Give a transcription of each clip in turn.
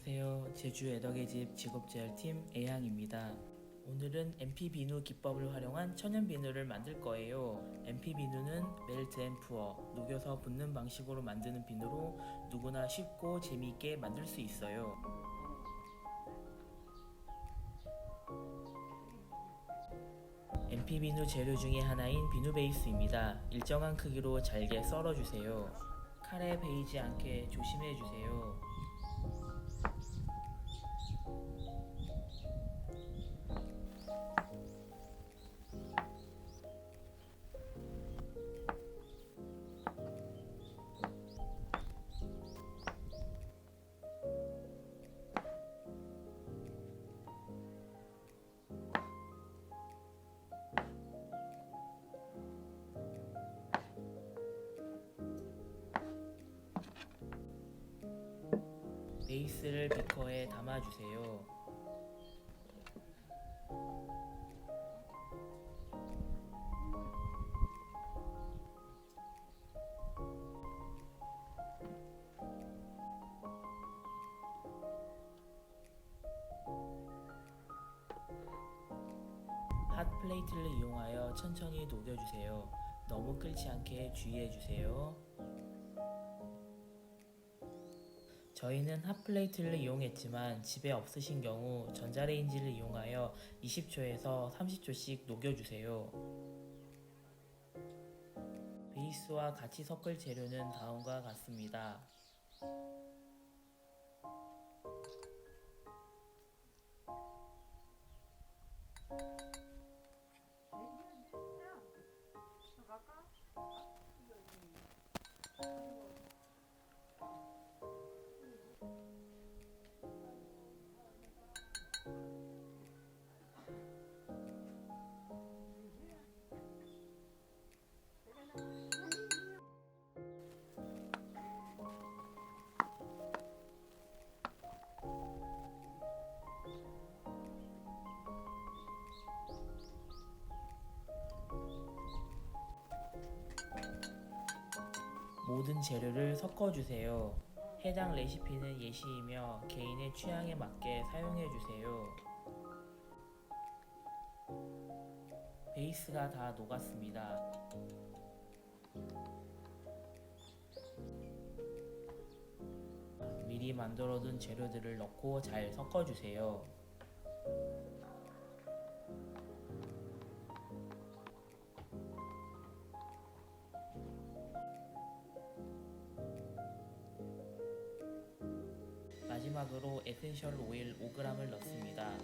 안녕하세요. 제주 애덕의 집 직업재활팀 애양입니다. 오늘은 MP 비누 기법을 활용한 천연 비누를 만들 거예요. MP 비누는 멜트 앤 푸어, 녹여서 붓는 방식으로 만드는 비누로 누구나 쉽고 재미있게 만들 수 있어요. MP 비누 재료 중에 하나인 비누 베이스입니다. 일정한 크기로 잘게 썰어주세요. 칼에 베이지 않게 조심해주세요. 베이스를 비커에 담아주세요. 핫 플레이트를 이용하여 천천히 녹여주세요. 너무 끓지 않게 주의해주세요. 저희는 핫플레이트를 이용했지만 집에 없으신 경우 전자레인지를 이용하여 20초에서 30초씩 녹여주세요. 베이스와 같이 섞을 재료는 다음과 같습니다. 모든 재료를 섞어주세요. 해당 레시피는 예시이며 개인의 취향에 맞게 사용해주세요. 베이스가 다 녹았습니다. 미리 만들어둔 재료들을 넣고 잘 섞어주세요. 마지막으로 에센셜 오일 5g을 넣습니다.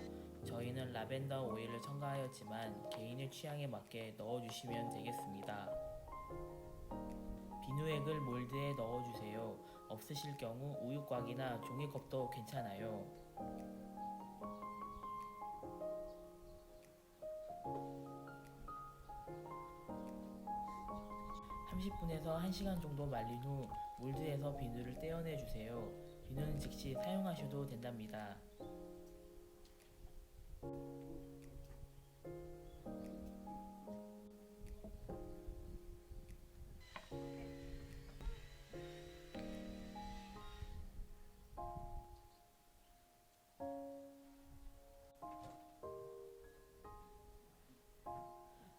저희는 라벤더 오일을 첨가하였지만 개인의 취향에 맞게 넣어주시면 되겠습니다. 비누액을 몰드에 넣어주세요. 없으실 경우 우유곽이나 종이컵도 괜찮아요. (30분에서 1시간) 정도 말린 후 몰드에서 비누를 떼어내 주세요. 비누는 즉시 사용하셔도 된답니다.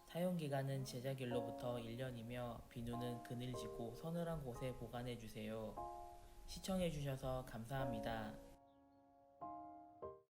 사용 기간은 제작일로부터 1년이며 비누는 그늘지고 서늘한 곳에 보관해 주세요. 시청해 주셔서 감사합니다.